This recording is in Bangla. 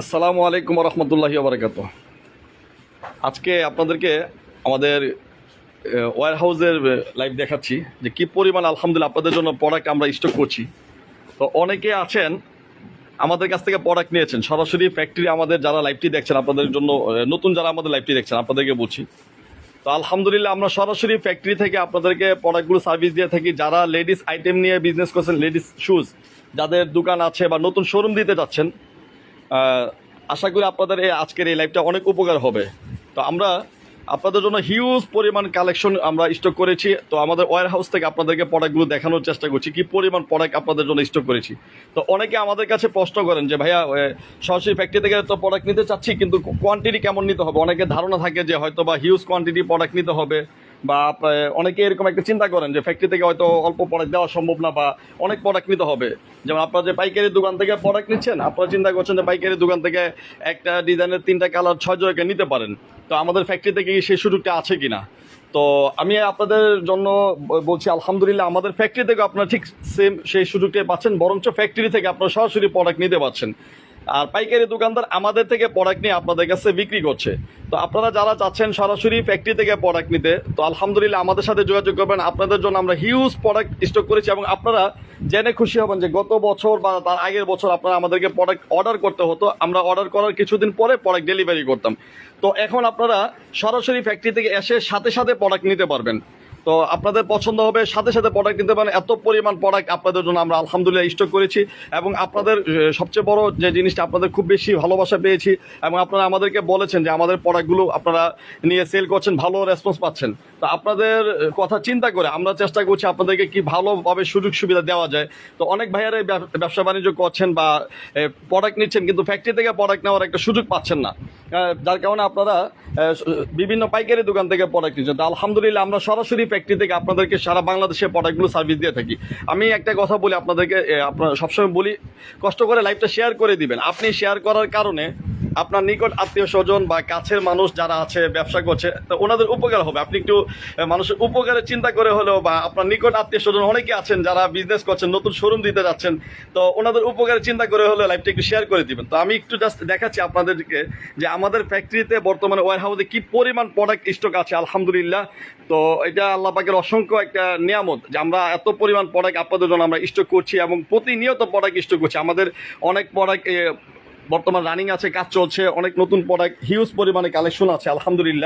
আসসালামু আলাইকুম রহমতুল্লাহি বারকাত আজকে আপনাদেরকে আমাদের ওয়ার হাউসের লাইভ দেখাচ্ছি যে কি পরিমাণ আলহামদুলিল্লাহ আপনাদের জন্য প্রোডাক্ট আমরা স্টক করছি। তো অনেকে আছেন, আমাদের কাছ থেকে প্রোডাক্ট নিয়েছেন। সরাসরি ফ্যাক্টরি আমাদের যারা লাইভটি দেখছেন, আপনাদের জন্য নতুন যারা আমাদের লাইভটি দেখছেন, আপনাদেরকে বলছি। তো আলহামদুলিল্লাহ আমরা সরাসরি ফ্যাক্টরি থেকে আপনাদেরকে প্রোডাক্টগুলো সার্ভিস দিয়ে থাকি। যারা লেডিস আইটেম নিয়ে বিজনেস করছেন লেডিস শুজ যাদের দোকান আছে বা নতুন শোরুম দিতে যাচ্ছেন আশা করি আপনাদের এই আজকের এই লাইভটা অনেক উপকার হবে। তো আমরা আপনাদের জন্য হিউজ পরিমাণ কালেকশন আমরা স্টক করেছি। তো আমাদের ওয়ার হাউস থেকে আপনাদেরকে প্রোডাক্টগুলো দেখানোর চেষ্টা করছি, কি পরিমাণ প্রোডাক্ট আপনাদের জন্য স্টক করেছি। তো অনেকে আমাদের কাছে প্রশ্ন করেন যে, ভাইয়া সরাসরি ফ্যাক্টরি থেকে তো প্রোডাক্ট নিতে চাচ্ছি, কিন্তু কোয়ান্টিটি কেমন নিতে হবে? অনেকে ধারণা থাকে যে হয়তো বা হিউজ কোয়ান্টিটি প্রোডাক্ট নিতে হবে। বা অনেকে এরকম একটা চিন্তা করেন যে ফ্যাক্টরি থেকে হয়তো অল্প প্রোডাক্ট দেওয়া সম্ভব না বা অনেক প্রোডাক্ট নিতে হবে। যেমন আপনারা যে পাইকারি দোকান থেকে প্রোডাক্ট নিচ্ছেন, আপনারা চিন্তা করছেন যে পাইকারি দোকান থেকে একটা ডিজাইনের তিনটা কালার ছয় জনকে নিতে পারেন। তো আমাদের ফ্যাক্টরি থেকে সেই সুযোগটা আছে কি না তো আমি আপনাদের জন্য বলছি আলহামদুলিল্লাহ আমাদের ফ্যাক্টরি থেকে আপনারা ঠিক সেম সেই সুযোগটা পাচ্ছেন, বরঞ্চ ফ্যাক্টরি থেকে আপনারা সরাসরি প্রোডাক্ট নিতে পারছেন। আর পাইকারি দোকানদার আমাদের থেকে প্রোডাক্ট নিয়ে আপনাদের কাছে বিক্রি করছে। তো আপনারা যারা চাচ্ছেন সরাসরি ফ্যাক্টরি থেকে প্রোডাক্ট নিতে, তো আলহামদুলিল্লাহ আমাদের সাথে যোগাযোগ করবেন। আপনাদের জন্য আমরা হিউজ প্রোডাক্ট স্টক করেছি এবং আপনারা জেনে খুশি হবেন যে গত বছর বা তার আগের বছর আপনারা আমাদেরকে প্রোডাক্ট অর্ডার করতে হতো। আমরা অর্ডার করার কিছুদিন পরে প্রোডাক্ট ডেলিভারি করতাম। তো এখন আপনারা সরাসরি ফ্যাক্টরি থেকে এসে সাথে সাথে প্রোডাক্ট নিতে পারবেন। তো আপনাদের পছন্দ হবে, সাথে সাথে প্রোডাক্ট নিতে পারেন। এত পরিমাণ প্রোডাক্ট আপনাদের জন্য আমরা আলহামদুলিল্লাহ স্টক করেছি এবং আপনাদের সবচেয়ে বড় যে জিনিসটা আপনাদের খুব বেশি ভালোবাসা পেয়েছি এবং আপনারা আমাদেরকে বলেছেন যে আমাদের প্রোডাক্টগুলো আপনারা নিয়ে সেল করছেন, ভালো রেসপন্স পাচ্ছেন। তো আপনাদের কথা চিন্তা করে আমরা চেষ্টা করছি আপনাদেরকে কি ভালোভাবে সুযোগ সুবিধা দেওয়া যায়। তো অনেক ভাইয়ারা এই ব্যবসা বাণিজ্য করছেন বা প্রোডাক্ট নিচ্ছেন কিন্তু ফ্যাক্টরি থেকে প্রোডাক্ট নেওয়ার একটা সুযোগ পাচ্ছেন না। যার কারণে আপনারা বিভিন্ন পাইকারি দোকান থেকে প্রোডাক্ট নিচ্ছেন। তো আলহামদুলিল্লাহ আমরা সরাসরি ফ্যাক্টরি থেকে আপনাদেরকে সারা বাংলাদেশে প্রোডাক্টগুলো সার্ভিস দিয়ে থাকি। আমি একটা কথা বলি আপনাদেরকে আপনারা সবসময় বলি, কষ্ট করে লাইফটা শেয়ার করে দিবেন। আপনি শেয়ার করার কারণে আপনার নিকট আত্মীয় স্বজন বা কাছের মানুষ যারা আছে, ব্যবসা করছে, তো ওনাদের উপকার হবে। আপনি একটু মানুষের উপকারের চিন্তা করে হলেও বা আপনার নিকট আত্মীয় স্বজন অনেকে আছেন যারা বিজনেস করছেন, নতুন শোরুম দিতে যাচ্ছেন, তো ওনাদের উপকারের চিন্তা করে হলেও লাইভটা একটু শেয়ার করে দিবেন। তো আমি একটু জাস্ট দেখাচ্ছি আপনাদেরকে যে আমাদের ফ্যাক্টরিতে বর্তমানে ওয়ার হাউসে কি পরিমাণ প্রোডাক্ট স্টক আছে, আলহামদুলিল্লাহ। তো এটা আল্লাহ পাকের অসংখ্য একটা নিয়ামত যে আমরা এত পরিমাণ প্রোডাক্ট আপনাদের জন্য আমরা স্টক করছি এবং প্রতিনিয়ত প্রোডাক্ট স্টক করছি। আমাদের অনেক প্রোডাক্ট বর্তমান রানিং আছে কাজ চলছে অনেক নতুন প্রোডাক্ট হিউজ পরিমাণে কালেকশন আছে আলহামদুলিল্লাহ।